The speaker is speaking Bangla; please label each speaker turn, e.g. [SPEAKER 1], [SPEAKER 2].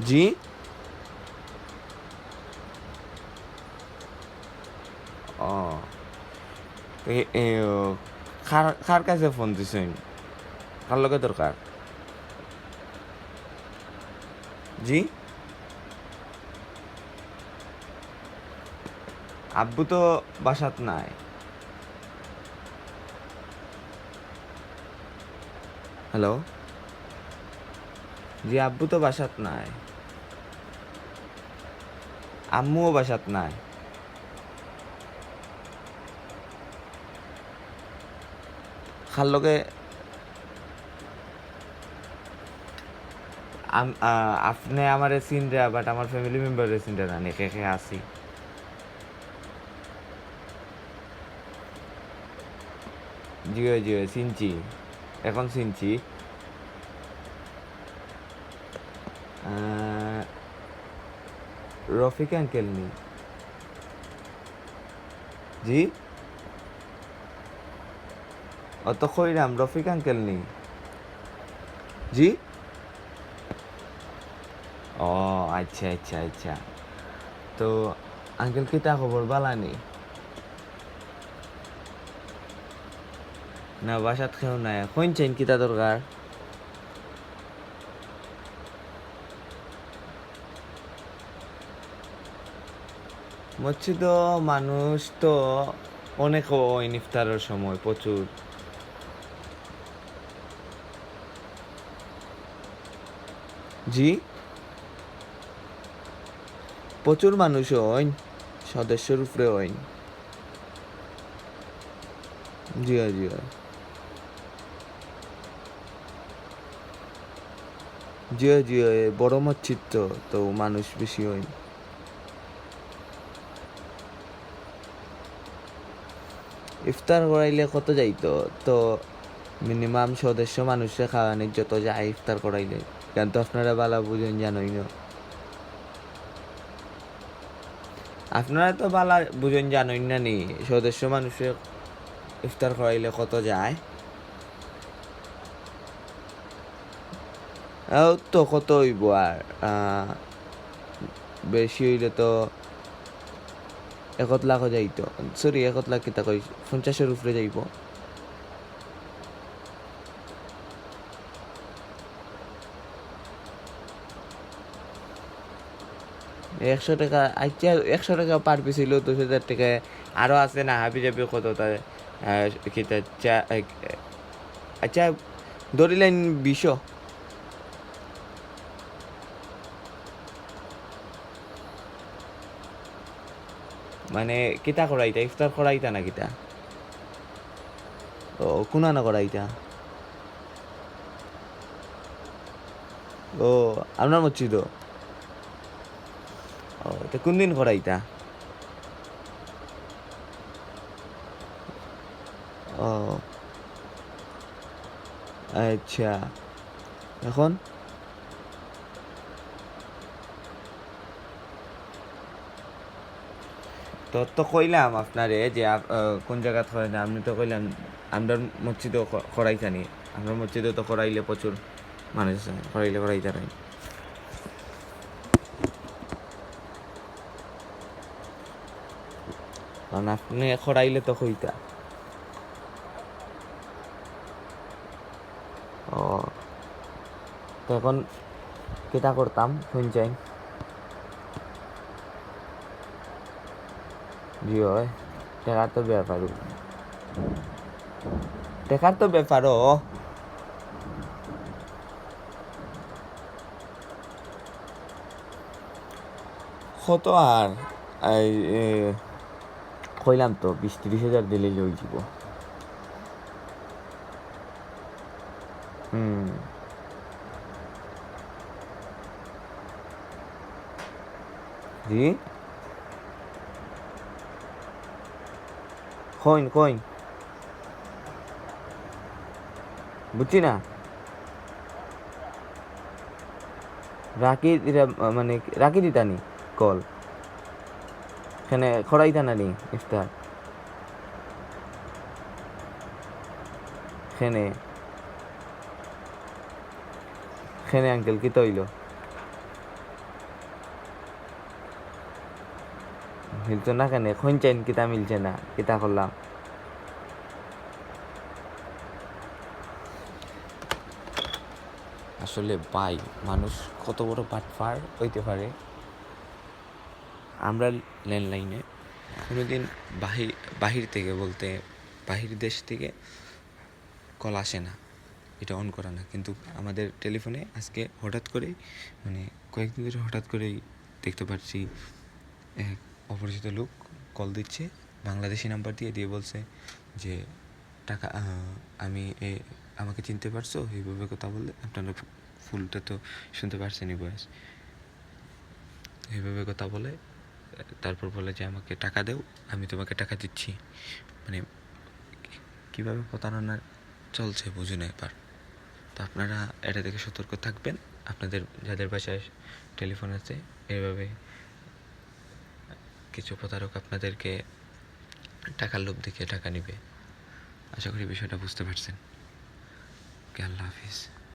[SPEAKER 1] জি। ও, কার কার কাছে ফোন দিছেন? কার লগে দরকার জি। আব্বু তো বাসাত নাই। হ্যালো জি আব্বু তো বাসাত নাই। আম্মুও বাসাত নাই। খার লগে আপনি আমার চিনরা বাট আমার ফ্যামিলি মেম্বারের চিনরা না কে কে আছি। জিও জিও চিনছি এখন চিনছি রফিক আঙ্কেল নি জি? অত কইরাম রফিক আঙ্কেল নি জি? ও আচ্ছা আচ্ছা আচ্ছা। তো আঙ্কেল কি তা খবর বালানি না, বাসাত খেও নাই। কইনছেন কিতা দরকার? মসজিদ মানুষ তো অনেক হয় ইফতারের সময় প্রচুর। জি? প্রচুর মানুষ হইন সদস্যর উপরে হইন জি হয়, জি হয়। জি হয়, জি হয়, বড় মসজিদ তো মানুষ বেশি হইন ইফতার করাইলে কত যাইতো? তো মিনিমাম সদস্য মানুষের খাওয়ানোর যত যায় ইফতার করাইলে। কেন তো আপনারা বালা বুঝেন, জানোই না। আপনারা তো বালা বুঝেন, জানোই না নি? সদস্য মানুষের ইফতার করাইলে কত যায়? তো কত হইব আর? বেশি হইলে তো একত লাখও যাইতো। সরি একত লাখ কিতা কই পঞ্চাশের উপরে যাইব। একশো টাকা আচ্ছা একশো টাকা পার পিস হইলেও দশ হাজার টাকায় আরও আছে না, হাবি যাবি কত তার কিতা চা আচ্ছা ধরিলেন বিশো। মানে কিতা করাইতা ইফতার করাইতা না কিতা? ও কোনা না করাইতা ও আপনার মসজিদ ও তো কোন দিন করাইতা ও আচ্ছা। এখন? তো তো কইলাম আপনারে যে কোন জায়গাত হয় না, আপনি তো কইলাম আমরা মসজিদও ক- করাইতানি আমরা মসজিদও তো করাইলে প্রচুর মানুষ করাইলে করাইতে নাই কারণ আপনি করাইলে তো কইতা। ও, তো এখন কেটা করতাম, শুনছেন? হয় টেকার তো ব্যাপারও টেকার তো ব্যাপারও কত আর কইলাম তো বিশ ত্রিশ হাজার দিলে লই যাব হুম জি কইন কইন বুঝছি না রাখি মানে রাখি দিতানি কল এখানে খড়াইতা না নি ইফতার খেনে খেনে আঙ্কেল কি তৈল মিলতো না কেন খুঁজছেন কিতা মিলছে না? কিতা করলাম আসলে ভাই, মানুষ কত বড় পাটফার হইতে পারে? আমরা ল্যান্ডলাইনে কোনোদিন বাহির বাহির থেকে বলতে বাহির দেশ থেকে কল আসে না। এটা অন করা না। কিন্তু আমাদের টেলিফোনে আজকে হঠাৎ করেই মানে কয়েকদিন ধরে হঠাৎ করেই দেখতে পাচ্ছি অপরিচিত লোক কল দিচ্ছে, বাংলাদেশি নাম্বার দিয়ে দিয়ে বলছে যে, টাকা আমি, এ, আমাকে চিনতে পারছ? এইভাবে কথা বললে আপনারা ফুলটা তো শুনতে পারছেনই বয়স। এইভাবে কথা বলে, তারপর বলে যে, আমাকে টাকা দেও, আমি তোমাকে টাকা দিচ্ছি। মানে কীভাবে প্রতারণা চলছে বুঝুন একবার তো আপনারা এটা থেকে সতর্ক থাকবেন। আপনাদের, যাদের বাসায় টেলিফোন আছে এভাবে কিছু প্রতারক আপনাদেরকে টাকার লোভ দেখিয়ে টাকা নেবে। আশা করি বিষয়টা বুঝতে পারছেন। ওকে, আল্লাহ হাফিজ।